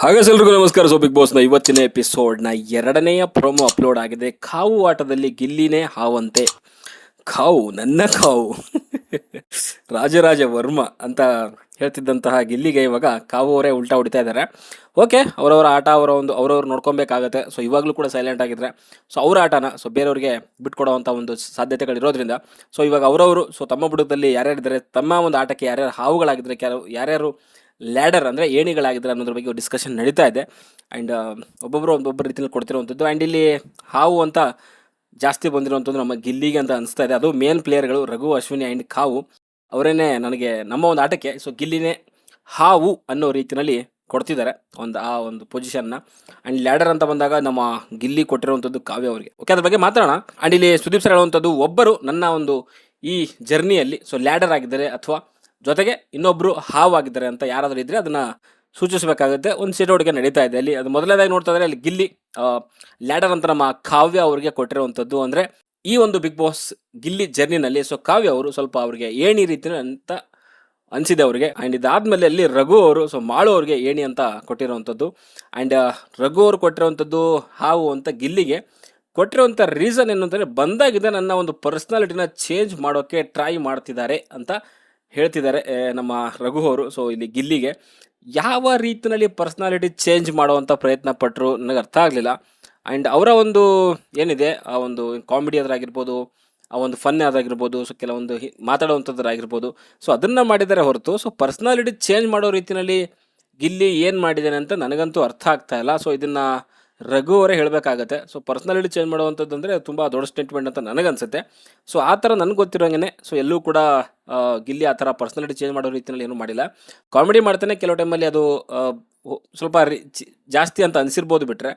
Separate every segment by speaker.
Speaker 1: ಹಾಗೆ ಎಲ್ರಿಗೂ ನಮಸ್ಕಾರ. ಸೊ ಬಿಗ್ ಬಾಸ್ನ ಇವತ್ತಿನ ಎಪಿಸೋಡ್ನ ಎರಡನೆಯ ಪ್ರೊಮೋ ಅಪ್ಲೋಡ್ ಆಗಿದೆ. ಕಾವು ಆಟದಲ್ಲಿ ಗಿಲ್ಲಿನೇ ಹಾವಂತೆ. ಕಾವು, ನನ್ನ ಕಾವು. ರಾಜರಾಜ ವರ್ಮ ಅಂತ ಹೇಳ್ತಿದ್ದಂತಹ ಗಿಲ್ಲಿಗೆ ಇವಾಗ ಕಾವು ಅವರೇ ಉಲ್ಟಾ ಹೊಡಿತಾ ಇದ್ದಾರೆ. ಓಕೆ ಅವರವರ ಆಟ, ಅವರ ಒಂದು, ಅವರವ್ರು ನೋಡ್ಕೊಬೇಕಾಗತ್ತೆ. ಸೊ ಇವಾಗಲೂ ಕೂಡ ಸೈಲೆಂಟ್ ಆಗಿದ್ರೆ ಸೊ ಅವರ ಆಟನ ಸೊ ಬೇರೆಯವ್ರಿಗೆ ಬಿಟ್ಕೊಡುವಂಥ ಒಂದು ಸಾಧ್ಯತೆಗಳಿರೋದ್ರಿಂದ ಸೊ ಇವಾಗ ಅವರವರು ಸೊ ತಮ್ಮ ಬುಡದಲ್ಲಿ ಯಾರ್ಯಾರಿದ್ದಾರೆ, ತಮ್ಮ ಒಂದು ಆಟಕ್ಕೆ ಯಾರ್ಯಾರು ಹಾವುಗಳಾಗಿದ್ರೆ, ಕೆಲವು, ಯಾರ್ಯಾರು ಲ್ಯಾಡರ್ ಅಂದರೆ ಏಣಿಗಳಾಗಿದ್ದಾರೆ ಅನ್ನೋದ್ರ ಬಗ್ಗೆ ಡಿಸ್ಕಷನ್ ನಡೀತಾ ಇದೆ. ಆ್ಯಂಡ್ ಒಬ್ಬೊಬ್ಬರು ಒಬ್ಬೊಬ್ಬರ ರೀತಿಯಲ್ಲಿ ಕೊಡ್ತಿರುವಂಥದ್ದು. ಆ್ಯಂಡ್ ಇಲ್ಲಿ ಹಾವು ಅಂತ ಜಾಸ್ತಿ ಬಂದಿರುವಂಥದ್ದು ನಮ್ಮ ಗಿಲ್ಲಿಗೆ ಅಂತ ಅನಿಸ್ತಾ ಇದೆ. ಅದು ಮೇನ್ ಪ್ಲೇಯರ್ಗಳು ರಘು, ಅಶ್ವಿನಿ ಆ್ಯಂಡ್ ಕಾವು. ಅವರೇನೆ ನನಗೆ ನಮ್ಮ ಒಂದು ಆಟಕ್ಕೆ ಸೊ ಗಿಲ್ಲಿನೇ ಹಾವು ಅನ್ನೋ ರೀತಿಯಲ್ಲಿ ಕೊಡ್ತಿದ್ದಾರೆ ಒಂದು ಆ ಒಂದು ಪೊಸಿಷನ್ನ ಆ್ಯಂಡ್ ಲ್ಯಾಡರ್ ಅಂತ ಬಂದಾಗ ನಮ್ಮ ಗಿಲ್ಲಿ ಕೊಟ್ಟಿರುವಂಥದ್ದು ಕಾವ್ಯ ಅವರಿಗೆ. ಓಕೆ ಅದ್ರ ಬಗ್ಗೆ ಮಾತಾಡೋಣ. ಆ್ಯಂಡ್ ಇಲ್ಲಿ ಸುದೀಪ್ ಸರ್ ಹೇಳುವಂಥದ್ದು, ಒಬ್ಬರು ನನ್ನ ಒಂದು ಈ ಜರ್ನಿಯಲ್ಲಿ ಸೊ ಲ್ಯಾಡರ್ ಆಗಿದ್ದಾರೆ ಅಥವಾ ಜೊತೆಗೆ ಇನ್ನೊಬ್ಬರು ಹಾವಾಗಿದ್ದಾರೆ ಅಂತ ಯಾರಾದರೂ ಇದ್ದರೆ ಅದನ್ನು ಸೂಚಿಸಬೇಕಾಗುತ್ತೆ. ಒಂದು ಚಟುವಟಿಕೆ ನಡೀತಾ ಇದೆ. ಅಲ್ಲಿ ಅದು ಮೊದಲನೇದಾಗಿ ನೋಡ್ತಾ ಇದ್ರೆ ಅಲ್ಲಿ ಗಿಲ್ಲಿ ಲ್ಯಾಡರ್ ಅಂತ ನಮ್ಮ ಕಾವ್ಯ ಅವರಿಗೆ ಕೊಟ್ಟಿರುವಂಥದ್ದು ಅಂದರೆ ಈ ಒಂದು ಬಿಗ್ ಬಾಸ್ ಗಿಲ್ಲಿ ಜರ್ನಿನಲ್ಲಿ ಸೊ ಕಾವ್ಯ ಅವರು ಸ್ವಲ್ಪ ಅವರಿಗೆ ಏಣಿ ರೀತಿ ಅಂತ ಅನಿಸಿದೆ ಅವರಿಗೆ. ಆ್ಯಂಡ್ ಇದಾದಮೇಲೆ ಅಲ್ಲಿ ರಘು ಅವರು, ಸೊ ಮಾಳು ಅವ್ರಿಗೆ ಏಣಿ ಅಂತ ಕೊಟ್ಟಿರುವಂಥದ್ದು ಆ್ಯಂಡ್ ರಘು ಅವರು ಕೊಟ್ಟಿರುವಂಥದ್ದು ಹಾವು ಅಂತ ಗಿಲ್ಲಿಗೆ ಕೊಟ್ಟಿರುವಂಥ ರೀಸನ್ ಏನು ಅಂತಂದರೆ ಬಂದಾಗಿದೆ ನನ್ನ ಒಂದು ಪರ್ಸ್ನಾಲಿಟಿನ ಚೇಂಜ್ ಮಾಡೋಕ್ಕೆ ಟ್ರೈ ಮಾಡ್ತಿದ್ದಾರೆ ಅಂತ ಹೇಳ್ತಿದ್ದಾರೆ ನಮ್ಮ ರಘು ಅವರು. ಸೊ ಇಲ್ಲಿ ಗಿಲ್ಲಿಗೆ ಯಾವ ರೀತಿಯಲ್ಲಿ ಪರ್ಸ್ನಾಲಿಟಿ ಚೇಂಜ್ ಮಾಡುವಂಥ ಪ್ರಯತ್ನ ಪಟ್ಟರು ನನಗೆ ಅರ್ಥ ಆಗಲಿಲ್ಲ. ಆ್ಯಂಡ್ ಅವರ ಒಂದು ಏನಿದೆ, ಆ ಒಂದು ಕಾಮಿಡಿ ಅದರಾಗಿರ್ಬೋದು ಆ ಒಂದು ಫನ್ ಅದಾಗಿರ್ಬೋದು ಸೊ ಕೆಲವೊಂದು ಹಿ- ಮಾತಾಡುವಂಥದ್ದಾಗಿರ್ಬೋದು ಸೊ ಅದನ್ನು ಮಾಡಿದ್ದಾರೆ ಹೊರತು ಸೊ ಪರ್ಸ್ನಾಲಿಟಿ ಚೇಂಜ್ ಮಾಡೋ ರೀತಿಯಲ್ಲಿ ಗಿಲ್ಲಿ ಏನು ಮಾಡಿದ್ದಾನೆ ಅಂತ ನನಗಂತೂ ಅರ್ಥ ಆಗ್ತಾ ಇಲ್ಲ. ಸೊ ಇದನ್ನು ರಘು ಅವರೇ ಹೇಳಬೇಕಾಗತ್ತೆ. ಸೊ ಪರ್ಸ್ನಾಲಿಟಿ ಚೇಂಜ್ ಮಾಡುವಂಥದ್ದು ಅಂದರೆ ತುಂಬ ದೊಡ್ಡ ಸ್ಟೇಟ್ಮೆಂಟ್ ಅಂತ ನನಗನ್ಸುತ್ತೆ. ಸೊ ಆ ಥರ ನನಗೆ ಗೊತ್ತಿರೋಂಗೆ ಸೊ ಎಲ್ಲೂ ಕೂಡ ಗಿಲ್ಲಿ ಆ ಥರ ಪರ್ಸ್ನಾಲಿಟಿ ಚೇಂಜ್ ಮಾಡೋ ರೀತಿಯಲ್ಲಿ ಏನೂ ಮಾಡಿಲ್ಲ. ಕಾಮಿಡಿ ಮಾಡ್ತಾನೆ, ಕೆಲವು ಟೈಮಲ್ಲಿ ಅದು ಸ್ವಲ್ಪ ಜಾಸ್ತಿ ಅಂತ ಅನಿಸಿರ್ಬೋದು ಬಿಟ್ಟರೆ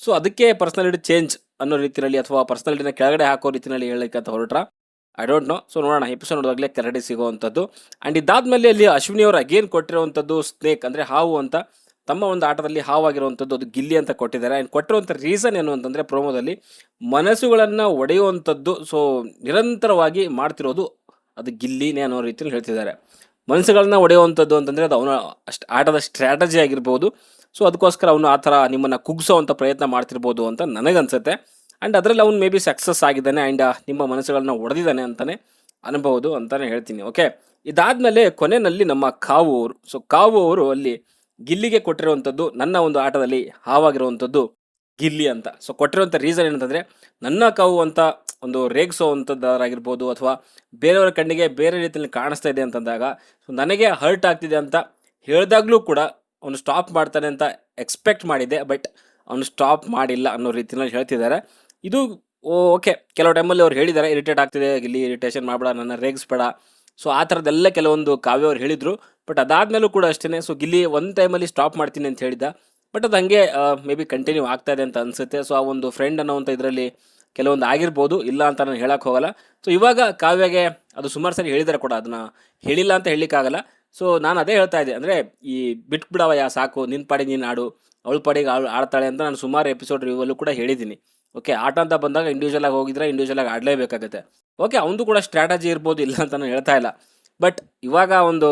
Speaker 1: ಸೊ ಅದಕ್ಕೆ ಪರ್ಸ್ನಾಲಿಟಿ ಚೇಂಜ್ ಅನ್ನೋ ರೀತಿಯಲ್ಲಿ ಅಥವಾ ಪರ್ಸ್ನಾಲಿಟಿನ ಕೆಳಗಡೆ ಹಾಕೋ ರೀತಿಯಲ್ಲಿ ಹೇಳಲಿಕ್ಕೆ ಅಂತ ಹೊರಟ್ರ. ಐ ಡೋಂಟ್ ನೋ ಸೊ ನೋಡೋಣ ಎಪಿಸೋಡ್ ನೋಡೋದಾಗಲೇ ಕ್ಲಾರಿಟಿ ಸಿಗೋವಂಥದ್ದು. ಆ್ಯಂಡ್ ಇದಾದ್ಮೇಲೆ ಅಲ್ಲಿ ಅಶ್ವಿನಿ ಅವರು ಅಗೇನ್ ಕೊಟ್ಟಿರುವಂಥದ್ದು ಸ್ನೇಕ್ ಅಂದರೆ ಹಾವು ಅಂತ. ತಮ್ಮ ಒಂದು ಆಟದಲ್ಲಿ ಹಾವಾಗಿರುವಂಥದ್ದು ಅದು ಗಿಲ್ಲಿ ಅಂತ ಕೊಟ್ಟಿದ್ದಾರೆ. ಆ್ಯಂಡ್ ಕೊಟ್ಟಿರುವಂಥ ರೀಸನ್ ಏನು ಅಂತಂದರೆ ಪ್ರೋಮೋದಲ್ಲಿ ಮನಸ್ಸುಗಳನ್ನು ಒಡೆಯುವಂಥದ್ದು ಸೊ ನಿರಂತರವಾಗಿ ಮಾಡ್ತಿರೋದು ಅದು ಗಿಲ್ಲಿನೇ ಅನ್ನೋ ರೀತಿಯಲ್ಲಿ ಹೇಳ್ತಿದ್ದಾರೆ. ಮನಸ್ಸುಗಳನ್ನ ಒಡೆಯುವಂಥದ್ದು ಅಂತಂದರೆ ಅದು ಅವನ ಅಷ್ಟು ಆಟದ ಸ್ಟ್ರಾಟಜಿ ಆಗಿರ್ಬೋದು. ಸೊ ಅದಕ್ಕೋಸ್ಕರ ಅವನು ಆ ಥರ ನಿಮ್ಮನ್ನು ಕುಗ್ಸೋವಂಥ ಪ್ರಯತ್ನ ಮಾಡ್ತಿರ್ಬೋದು ಅಂತ ನನಗನ್ಸುತ್ತೆ. ಆ್ಯಂಡ್ ಅದರಲ್ಲಿ ಅವ್ನು ಮೇ ಬಿ ಸಕ್ಸಸ್ ಆಗಿದ್ದಾನೆ ಆ್ಯಂಡ್ ನಿಮ್ಮ ಮನಸ್ಸುಗಳನ್ನ ಒಡೆದಿದ್ದಾನೆ ಅಂತಲೇ ಅನ್ಬೋದು ಅಂತಲೇ ಹೇಳ್ತೀನಿ ಓಕೆ ಇದಾದಮೇಲೆ ಕೊನೆಯಲ್ಲಿ ನಮ್ಮ ಕಾವು ಅವರು ಸೊ ಕಾವು ಅವರು ಅಲ್ಲಿ ಗಿಲ್ಲಿಗೆ ಕೊಟ್ಟಿರುವಂಥದ್ದು ನನ್ನ ಒಂದು ಆಟದಲ್ಲಿ ಹಾವಾಗಿರುವಂಥದ್ದು ಗಿಲ್ಲಿ ಅಂತ. ಸೊ ಕೊಟ್ಟಿರುವಂಥ ರೀಸನ್ ಏನಂತಂದರೆ, ನನ್ನ ಕಾವು ಅಂತ ಒಂದು ರೇಗಿಸೋ ಅಂಥದ್ದಾಗಿರ್ಬೋದು ಅಥವಾ ಬೇರೆಯವರ ಕಣ್ಣಿಗೆ ಬೇರೆ ರೀತಿಯಲ್ಲಿ ಕಾಣಿಸ್ತಾ ಇದೆ ಅಂತಂದಾಗ ಸೊ ನನಗೆ ಹರ್ಟ್ ಆಗ್ತಿದೆ ಅಂತ ಹೇಳಿದಾಗಲೂ ಕೂಡ ಅವನು ಸ್ಟಾಪ್ ಮಾಡ್ತಾನೆ ಅಂತ ಎಕ್ಸ್ಪೆಕ್ಟ್ ಮಾಡಿದ್ದೆ ಬಟ್ ಅವನು ಸ್ಟಾಪ್ ಮಾಡಿಲ್ಲ ಅನ್ನೋ ರೀತಿಯಲ್ಲಿ ಹೇಳ್ತಿದ್ದಾರೆ. ಇದು ಓಕೆ ಕೆಲವು ಟೈಮಲ್ಲಿ ಅವ್ರು ಹೇಳಿದ್ದಾರೆ ಇರಿಟೇಟ್ ಆಗ್ತಿದೆ ಇಲ್ಲಿ ಇರಿಟೇಷನ್ ಮಾಡಬೇಡ, ನನ್ನ ರೇಗಿಸ್ಬೇಡ ಸೊ ಆ ಥರದ್ದೆಲ್ಲ ಕೆಲವೊಂದು ಕಾವ್ಯ ಅವ್ರು ಹೇಳಿದರು. ಬಟ್ ಅದಾದ್ಮೇಲೂ ಕೂಡ ಅಷ್ಟೇ ಸೊ ಗಿಲ್ಲಿ ಒಂದು ಟೈಮಲ್ಲಿ ಸ್ಟಾಪ್ ಮಾಡ್ತೀನಿ ಅಂತ ಹೇಳಿದ್ದ ಬಟ್ ಅದು ಹಂಗೆ ಮೇ ಬಿ ಕಂಟಿನ್ಯೂ ಆಗ್ತಾ ಇದೆ ಅಂತ ಅನಿಸುತ್ತೆ. ಸೊ ಆ ಒಂದು ಫ್ರೆಂಡ್ ಅನ್ನೋವಂಥ ಇದರಲ್ಲಿ ಕೆಲವೊಂದು ಆಗಿರ್ಬೋದು. ಇಲ್ಲ ಅಂತ ನಾನು ಹೇಳೋಕೆ ಹೋಗಲ್ಲ. ಸೊ ಇವಾಗ ಕಾವ್ಯಗೆ ಅದು ಸುಮಾರು ಸರಿ ಹೇಳಿದ್ದಾರೆ ಕೂಡ. ಅದನ್ನ ಹೇಳಿಲ್ಲ ಅಂತ ಹೇಳಲಿಕ್ಕಾಗಲ್ಲ. ಸೊ ನಾನು ಅದೇ ಹೇಳ್ತಾ ಇದ್ದೆ. ಅಂದರೆ ಈ ಬಿಟ್ಬಿಡವಯ್ಯ ಸಾಕು ನಿನ್ನ ಪಾಡಿ ನೀನು ಆಡು, ಅವಳ ಪಾಡಿಗೆ ಅವಳು ಆಡ್ತಾಳೆ ಅಂತ ನಾನು ಸುಮಾರು ಎಪಿಸೋಡ್ ರಿವ್ಯೂ ಕೂಡ ಹೇಳಿದ್ದೀನಿ. ಓಕೆ ಆಟ ಅಂತ ಬಂದಾಗ ಇಂಡಿವಿಜುವಲ್ ಆಗಿ ಹೋಗಿದ್ರೆ ಇಂಡಿವಿಜುವಲ್ ಆಗಿ ಆಡಲೇಬೇಕಾಗುತ್ತೆ. ಓಕೆ ಅವನು ಕೂಡ ಸ್ಟ್ರಾಟಜಿ ಇರ್ಬೋದು, ಇಲ್ಲ ಅಂತ ನಾನು ಹೇಳ್ತಾ ಇಲ್ಲ. ಬಟ್ ಇವಾಗ ಒಂದು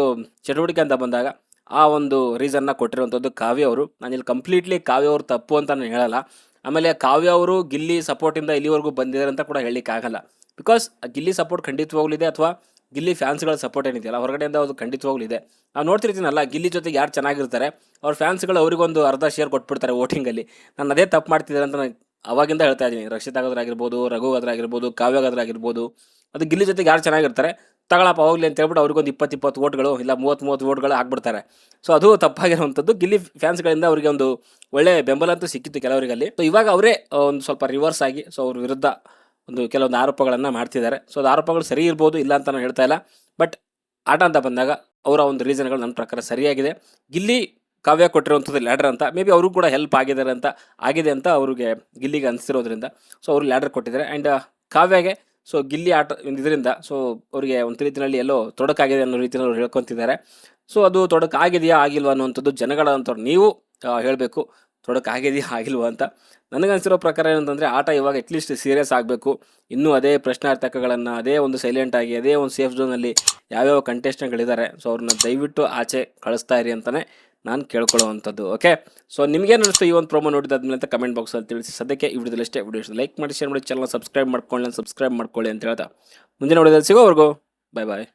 Speaker 1: ಚಟುವಟಿಕೆ ಅಂತ ಬಂದಾಗ ಆ ಒಂದು ರೀಸನ್ನ ಕೊಟ್ಟಿರುವಂಥದ್ದು ಕಾವ್ಯ ಅವರು. ನಾನಿಲ್ಲಿ ಕಂಪ್ಲೀಟ್ಲಿ ಕಾವ್ಯ ಅವರು ತಪ್ಪು ಅಂತ ನಾನು ಹೇಳಲ್ಲ. ಆಮೇಲೆ ಕಾವ್ಯ ಅವರು ಗಿಲ್ಲಿ ಸಪೋರ್ಟಿಂದ ಇಲ್ಲಿವರೆಗೂ ಬಂದಿದ್ದಾರೆ ಅಂತ ಕೂಡ ಹೇಳಲಿಕ್ಕಾಗಲ್ಲ ಬಿಕಾಸ್ ಗಿಲ್ಲಿ ಸಪೋರ್ಟ್ ಖಂಡಿತವಾಗ್ಲೂ ಇದೆ ಅಥವಾ ಗಿಲ್ಲಿ ಫ್ಯಾನ್ಸ್ಗಳ ಸಪೋರ್ಟ್ ಏನಿದೆಯಲ್ಲ, ಹೊರಗಡೆಯಿಂದ ಅದು ಖಂಡಿತವಾಗ್ಲಿದೆ. ನಾವು ನೋಡ್ತಿರ್ತೀನಲ್ಲ, ಗಿಲ್ಲಿ ಜೊತೆಗೆ ಯಾರು ಚೆನ್ನಾಗಿರ್ತಾರೆ, ಅವ್ರ ಫ್ಯಾನ್ಸ್ಗಳು ಅವರಿಗೊಂದು ಅರ್ಧ ಶೇರ್ ಕೊಟ್ಬಿಡ್ತಾರೆ ವೋಟಿಂಗಲ್ಲಿ ನಾನು ಅದೇ ತಪ್ಪು ಮಾಡ್ತಿದ್ದಾರೆ ಅಂತ ನಾನು ಅವಾಗಿಂದ ಹೇಳ್ತಾ ಇದ್ದೀನಿ. ರಕ್ಷಿತ್ ಆಗೋದ್ರಾಗಿರ್ಬೋದು ರಘು ಅದ್ರಾಗಿರ್ಬೋದು ಕಾವ್ಯ ಆಗಿರ್ಬೋದು. ಅದು ಗಿಲ್ಲಿ ಜೊತೆಗೆ ಯಾರು ಚೆನ್ನಾಗಿರ್ತಾರೆ ತಗೊಳಪ್ಪ, ಹೋಗ್ಲಿ ಅಂತ ಹೇಳ್ಬಿಟ್ಟು ಅವ್ರಿಗೊಂದು ಇಪ್ಪತ್ತು ಇಪ್ಪತ್ತು ಓಟ್ಗಳು ಇಲ್ಲ ಮೂವತ್ತು ಮೂವತ್ತು ಓಟ್ಗಳು ಆಗ್ಬಿಡ್ತಾರೆ. ಸೊ ಅದು ತಪ್ಪಾಗಿರುವಂಥದ್ದು. ಗಿಲ್ಲಿ ಫ್ಯಾನ್ಸ್ಗಳಿಂದ ಅವರಿಗೆ ಒಂದು ಒಳ್ಳೆ ಬೆಂಬಲ ಅಂತೂ ಸಿಕ್ಕಿತ್ತು ಕೆಲವರಿಗಲ್ಲಿ. ಸೊ ಇವಾಗ ಅವರೇ ಒಂದು ಸ್ವಲ್ಪ ರಿವರ್ಸ್ ಆಗಿ ಸೊ ಅವ್ರ ವಿರುದ್ಧ ಒಂದು ಕೆಲವೊಂದು ಆರೋಪಗಳನ್ನು ಮಾಡ್ತಿದ್ದಾರೆ. ಸೊ ಅದು ಆರೋಪಗಳು ಸರಿ ಇರ್ಬೋದು, ಇಲ್ಲ ಅಂತ ನಾನು ಹೇಳ್ತಾ ಇಲ್ಲ. ಬಟ್ ಆಟ ಅಂತ ಬಂದಾಗ ಅವರ ಒಂದು ರೀಸನ್ಗಳು ನನ್ನ ಪ್ರಕಾರ ಸರಿಯಾಗಿದೆ. ಗಿಲ್ಲಿ ಕಾವ್ಯ ಕೊಟ್ಟಿರುವಂಥದ್ದು ಲ್ಯಾಡರ್ ಅಂತ ಮೇ ಬಿ ಅವರು ಕೂಡ ಹೆಲ್ಪ್ ಆಗಿದ್ದಾರೆ ಅಂತ, ಆಗಿದೆ ಅಂತ ಅವ್ರಿಗೆ ಗಿಲ್ಲಿಗೆ ಅನಿಸ್ತಿರೋದ್ರಿಂದ ಸೊ ಅವರು ಲ್ಯಾಡರ್ ಕೊಟ್ಟಿದ್ದಾರೆ. ಆ್ಯಂಡ್ ಕಾವ್ಯಗೆ ಸೊ ಗಿಲ್ಲಿ ಆಟ ಇದರಿಂದ ಸೊ ಅವರಿಗೆ ಒಂದು ರೀತಿಯಲ್ಲಿ ಎಲ್ಲೋ ತೊಡಕಾಗಿದೆ ಅನ್ನೋ ರೀತಿಯಲ್ಲಿ ಅವ್ರು ಹೇಳ್ಕೊತಿದ್ದಾರೆ. ಸೊ ಅದು ತೊಡಕಾಗಿದೆಯಾ, ಆಗಿಲ್ವಾ ಅನ್ನುವಂಥದ್ದು ಜನಗಳಂಥವ್ರು ನೀವು ಹೇಳಬೇಕು. ತೊಡಕಾಗಿದೆಯಾ, ಆಗಿಲ್ವಾ ಅಂತ. ನನಗನ್ಸಿರೋ ಪ್ರಕಾರ ಏನಂತಂದರೆ, ಆಟ ಇವಾಗ ಅಟ್ಲೀಸ್ಟ್ ಸೀರಿಯಸ್ ಆಗಬೇಕು. ಇನ್ನೂ ಅದೇ ಪ್ರಶ್ನಾರ್ಥಕಗಳನ್ನು, ಅದೇ ಒಂದು ಸೈಲೆಂಟ್ ಆಗಿ, ಅದೇ ಒಂದು ಸೇಫ್ ಝೋನಲ್ಲಿ ಯಾವ್ಯಾವ ಕಂಟೆಸ್ಟೆಂಟ್ಗಳಿದ್ದಾರೆ ಸೊ ಅವ್ರನ್ನ ದಯವಿಟ್ಟು ಆಚೆ ಕಳಿಸ್ತಾ ಇರಿ ಅಂತಲೇ ನಾನು ಕೇಳ್ಕೊಳ್ಳುವಂಥದ್ದು ಓಕೆ ಸೊ ನಿಮಗೇನು ಅನಿಸ್ತು ಈ ಒಂದು ಪ್ರೋಮೋ ನೋಡಿದಾದ್ಮೇಲೆ ಅಂತ ಕಮೆಂಟ್ ಬಾಕ್ಸಲ್ಲಿ ತಿಳಿಸಿ. ಸದ್ಯಕ್ಕೆ ಈ ವಿಡಿಯೋದಲ್ಲಿ ಅಷ್ಟೇ. ವಿಡಿಯೋ ಲೈಕ್ ಮಾಡಿ ಶೇರ್ ಮಾಡಿ ಚಾನಲ್ ಸಬ್ಸ್ಕ್ರೈಬ್ ಮಾಡ್ಕೊಳ್ಳಿ ಸಬ್ಸ್ಕ್ರೈಬ್ ಮಾಡ್ಕೊಳ್ಳಿ ಅಂತ ಹೇಳ್ತಾ. ಮುಂದಿನ ವಿಡಿಯೋದಲ್ಲಿ ಸಿಗೋವರೆಗೂ ಬಾಯ್ ಬಾಯ್